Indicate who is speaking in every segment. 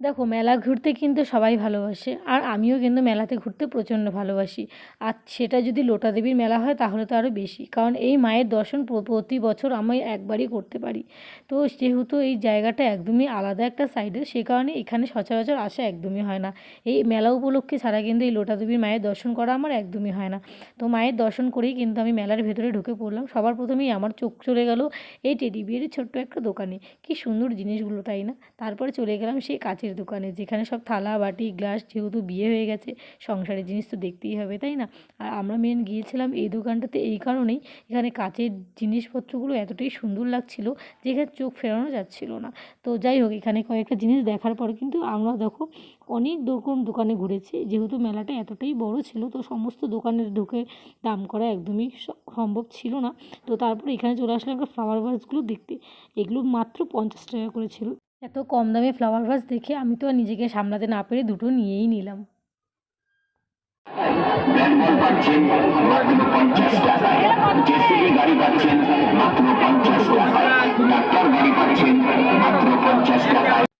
Speaker 1: দেখো, মেলা ঘুরতে কিন্তু সবাই ভালোবাসে, আর আমিও কিন্তু মেলাতে ঘুরতে প্রচণ্ড ভালোবাসি। আর সেটা যদি লোটা দেবীর মেলা হয়, তাহলে তো আরও বেশি, কারণ এই মায়ের দর্শন প্রতি বছর আমি একবারই করতে পারি। তো যেহেতু এই জায়গাটা একদমই আলাদা একটা সাইডে, সে কারণে এখানে সচরাচর আসা একদমই হয় না। এই মেলা উপলক্ষে ছাড়া কিন্তু এই লোটা দেবীর মায়ের দর্শন করা আমার একদমই হয় না। তো মায়ের দর্শন করেই কিন্তু আমি মেলার ভেতরে ঢুকে পড়লাম। সবার প্রথমেই আমার চোখ চলে গেল এই টেডি বিয়ের ছোট্ট একটা দোকানে। কি সুন্দর জিনিসগুলো, তাই না? তারপরে চলে গেলাম সেই কাচের দোকানে, যেখানে সব থালা, বাটি, গ্লাস যেহেতু বিয়ে হয়ে গেছে, সংসারের জিনিস তো দেখতেই হবে, তাই না? আর আমরা মেন গিয়েছিলাম এই দোকানটাতে এই কারণেই, এখানে কাচের জিনিসপত্রগুলো এতটাই সুন্দর লাগছিল যে এখানে চোখ ফেরানো যাচ্ছিল না। তো যাই হোক, এখানে কয়েকটা জিনিস দেখার পর কিন্তু আমরা দেখো অনেক রকম দোকানে ঘুরেছি, যেহেতু মেলাটা এতটাই বড় ছিল, তো সমস্ত দোকানে ঢুকে দাম করা একদমই সম্ভব ছিল না। তো তারপর এখানে চলে আসলাম একটা ফ্লাওয়ার ভাসগুলো দেখতে, এগুলো মাত্র পঞ্চাশ টাকা করে ছিল। এত কম দামে ফ্লাওয়ার ভাস দেখে আমি তো নিজেকে সামলাতে না পেরে দুটো নিয়েই নিলাম।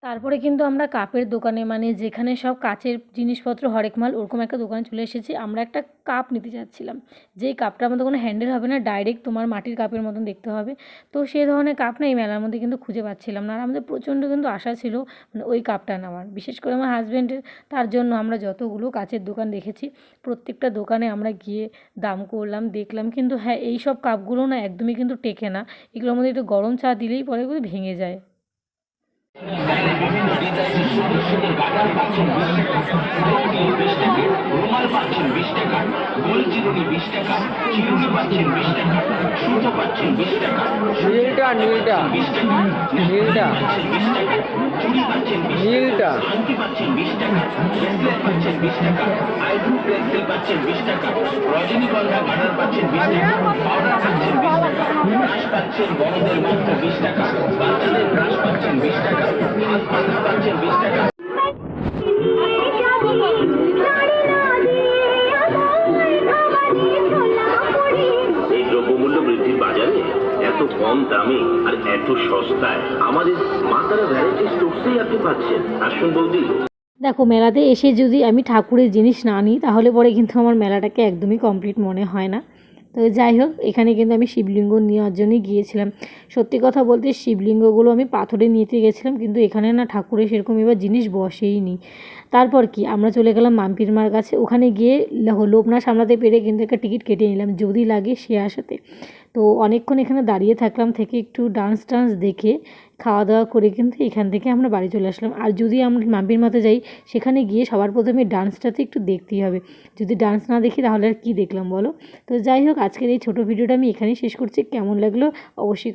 Speaker 1: তারপরে কিন্তু আমরা কাপের দোকানে মানে যেখানে সব কাচের জিনিসপত্র, হরেক মাল, ওরকম একটা দোকানে চলে এসেছি। আমরা একটা কাপ নিতে চাচ্ছিলাম যেই কাপটার মধ্যে কোনো হ্যান্ডেল হবে না ডাইরেক্ট তোমার মাটির কাপের মতন দেখতে হবে। তো সেই ধরনের কাপ না এই মেলার মধ্যে কিন্তু খুঁজে পাচ্ছিলাম না। আর আমাদের প্রচণ্ড কিন্তু আশা ছিল মানে ওই কাপটা নেওয়ার। বিশেষ করে আমার হাজব্যান্ডের তার জন্য আমরা যতগুলো কাচের দোকান দেখেছি, প্রত্যেকটা দোকানে আমরা গিয়ে দাম করলাম, দেখলাম। কিন্তু হ্যাঁ এই সব কাপগুলো না একদমই কিন্তু টেকে না। এগুলোর মধ্যে একটু গরম চা দিলেই পরে এগুলো ভেঙে যায়।
Speaker 2: রুমাল পাচ্ছেন বিশ টাকা গোল চিরুনি বিশ টাকা চিরুনি পাচ্ছেন বিশ টাকা সুতো পাচ্ছেন বিশ টাকা
Speaker 3: নীলটা নীলটা।
Speaker 2: বিশ টাকা
Speaker 3: নীলটা।
Speaker 2: বিশ টাকা চুড়ি পাচ্ছেন
Speaker 3: নীলটা।
Speaker 2: আংটি পাচ্ছেন বিশ টাকা ব্রেসলেট পাচ্ছেন বিশ টাকা আইব্রু পেন্সিল পাচ্ছেন বিশ টাকা রজনীগন্ধা কাটার পাচ্ছেন বিশ টাকা পাউডার পাচ্ছেন বিশ টাকা ব্রাশ পাচ্ছেন বড়দের মাত্র বিশ টাকা বাচ্চাদের পাচ্ছেন বিশ টাকা পাচ্ছেন বিশ টাকা কম দামে আর এত সস্তায় আমাদের মাতারা ভ্যারাইটি আপনি পাচ্ছেন। আসুন বৌদি।
Speaker 1: দেখো, মেলাতে এসে যদি আমি ঠাকুরের জিনিস না নিই তাহলে পরে কিন্তু আমার মেলাটাকে একদমই কমপ্লিট মনে হয় না। তো যাই হোক, এখানে কিন্তু আমি শিবলিঙ্গ নেওয়ার জন্যই গিয়েছিলাম। সত্যি কথা বলতে শিবলিঙ্গগুলো আমি পাথরে নিতে গেছিলাম, কিন্তু এখানে না ঠাকুরে সেরকম এবার জিনিস বসেই নি। তারপর কি, আমরা চলে গেলাম মাম্পির মার কাছে। ওখানে গিয়ে লোপনা সামলাতে পেরে কিন্তু একটা টিকিট কেটে নিলাম, যদি লাগে সে আসাতে তো অনেকক্ষণ এখানে দাঁড়িয়ে থাকলাম থেকে একটু ডান্স টান্স দেখে খাওয়া দাওয়া করে কিন্তু এখান থেকে আমরা বাড়ি চলে আসলাম। আর যদি আমরা মাম্পির মাথা যাই, সেখানে গিয়ে সবার প্রথমে ডান্সটাতে একটু দেখতেই হবে। যদি ডান্স না দেখি, তাহলে আর কী দেখলাম বলো? তো যাই হোক, আজকের এই ছোটো ভিডিওটা আমি এখানেই শেষ করছি। কেমন লাগল? অবশ্যই